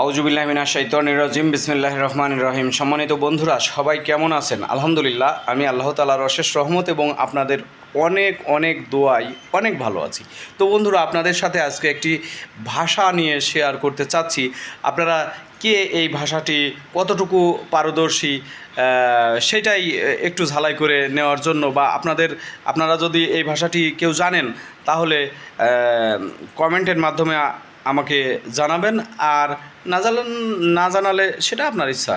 আউজুবিল্লাহমিনা শৈতনির রাজিম বিসমিল্লাহ রহমান রহিম। সম্মানিত বন্ধুরা, সবাই কেমন আছেন? আলহামদুলিল্লাহ, আমি আল্লাহ তালার অশেষ রহমত এবং আপনাদের অনেক অনেক দোয়াই অনেক ভালো আছি। তো বন্ধুরা, আপনাদের সাথে আজকে একটি ভাষা নিয়ে শেয়ার করতে চাচ্ছি। আপনারা কে এই ভাষাটি, কতটুকু পারদর্শী সেটাই একটু ঝালাই করে নেওয়ার জন্য বা আপনাদের, আপনারা যদি এই ভাষাটি কেউ জানেন, তাহলে কমেন্টের মাধ্যমে আমাকে জানাবেন আর না জানান, না জানালে সেটা আপনার ইচ্ছা।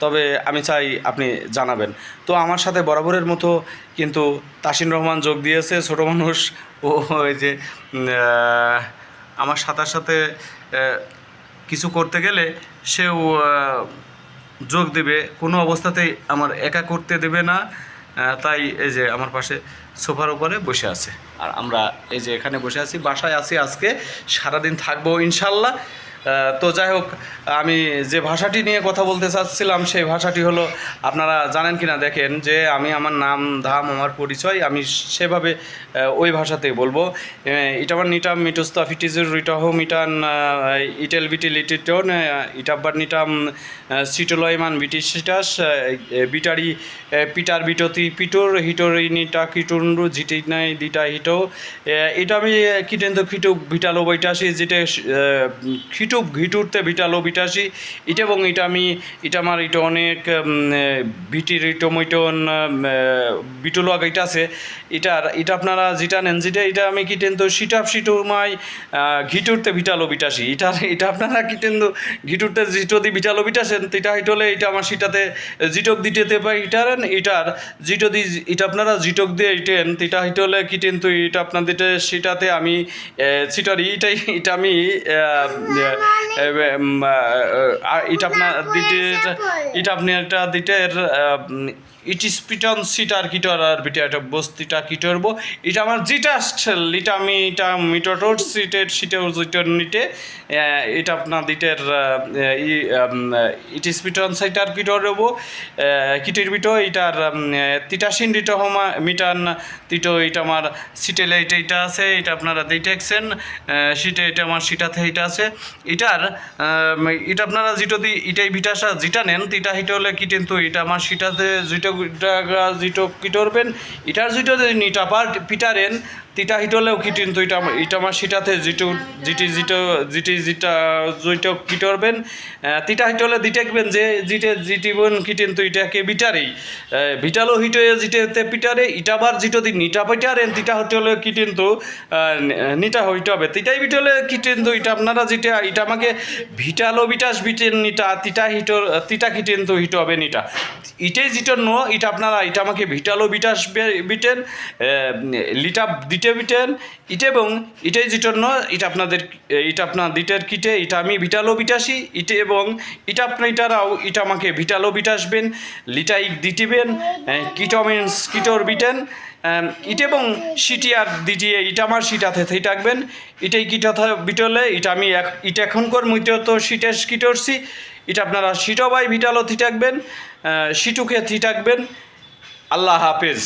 তবে আমি চাই আপনি জানাবেন। তো আমার সাথে বরাবরের মতো কিন্তু তাসিন রহমান যোগ দিয়েছে ছোটো মানুষ। ও ওই যে আমার সাথে সাথে কিছু করতে গেলে সেও যোগ দেবে। কোনো অবস্থাতেই আমার একা করতে দেবে না। তাই এই যে আমার পাশে সোফার উপরে বসে আছে। আর আমরা এই যে এখানে বসে আছি, বাসায় আছি আজকে, সারাদিন থাকব ইনশাল্লাহ। তো যাই হোক, আমি যে ভাষাটি নিয়ে কথা বলতে চাচ্ছিলাম, সেই ভাষাটি হলো, আপনারা জানেন কি না দেখেন যে আমি আমার নাম, ধাম, আমার পরিচয়, আমি সেভাবে ওই ভাষাতেই বলব। ইটাবার নিটাম মিটুস্তা ফিটিজুর রিটহ, মিটান ইটেল, বিটিল ইটিটন ইটাব্বার নিটাম সিটোলয়মান বিটিসিটাস বিটারি পিটার, বিটতি, পিটোর, হিটোর, নিটা, কিটুন্ডু, ঝিটি নাই, দিটা, হিটো এটা আমি কিটেন তো খিটুক ভিটালো বৈটাসি যেটা খিটুক ঘিটুরতে ভিটালো বিটাসি এটা এবং এটা আমি এটা আমার এটা অনেক ভিটির ইটো বিটলো এটা আছে। এটার এটা আপনারা যেটা নেন, যেটা এটা আমি কিটেন তো সিটাপ সিটুর মাই ঘিটুরতে ভিটালো বিটাসি এটার এটা আপনারা কিটেন তো ঘিটুরতে জিটো দি ভিটালো বিটাসেন এটা হিটলে এটা আমার সিটাতে, জিটক দিতেতে পাই এটার এটার জিটো দি এটা আপনারা জিটক দিয়ে ইটেন এটা হিটলে কিটেন তো এটা আপনাদের সেটাতে আমি সিটার এইটাই এটা আমি এটা আপনার দিতে এটা আপনি একটা দিটের ইট ইস পিটন সিটার কিটর আর বিটা এটা বস্তিটা কিটরব এটা আমার জিটা স্টেল এটা আমি এটা মিটর সিটের সিটের জিটর নিটে এটা আপনার দিটের ইট ইস পিটন সাইটার কিটরব কিটের বিটো এটার তিটাসিন দিটো হমা মিটান তিটো এটা আমার সিটেলে এটা এটা আছে এটা আপনারা দেখছেন সিটে এটা আমার সিটাতে এটা আছে। এটার এটা আপনারা যেটা দি এটাই ভিটাসা যেটা নেন, তিটা হিটা হলে কি কিন্তু এটা আমার সিটাতে যেটা যেটা কি করবেন এটার যেটা নিটা পার পিটারেন তিটা হিট হলেও কি কিন্তু এটা এটা আমার সিটাতে যেটু যেটি যেটা যেটি যেটা যেটা কি করবেন তিটা হিট হলে দিটেকবেন যে যেটা জিটিবন কি কিন্তু এটাকে বিটারেই ভিটালো হিট যেটাতে পিটারে এটা আবার যেটা দি নিটা পিটারেন তিটা হতে হলে কি কিন্তু নিটা হইতে হবে। তিটাই বিটলে কি কিন্তু এটা আপনারা যেটা এটা আমাকে ভিটালো বিটাস বিটেন নিটা, তিটা হিটর তিটা খিটেন তো হিট হবে নিটা। ইটাই যেটা ন এটা আপনারা এটা আমাকে ভিটালো বিটাস বে- বিটেন লিটা দিতে বিটেন ইটে এবং এটাই যেটা ন এটা আপনাদের এটা আপনার দিটের কিটে এটা আমি ভিটালো বিটাসি ইটে এবং এটা আপনি এটারাও এটা আমাকে ভিটালো বিটাসবেন লিটাই দিটিবেন কিটমিনস কিটোর বিটেন ইট এবং সিটি আর দিটিয়ে ইটা আমার সিটাতে সেই থাকবেন। ইটাই কিটা বিটলে এটা আমি ইটা এখনকার মধ্যে তো সিটের কিটরছি এটা আপনারা সিটো বাই ভিটালো থি থাকবেন সিটুকে থি থাকবেন। আল্লাহ হাফেজ।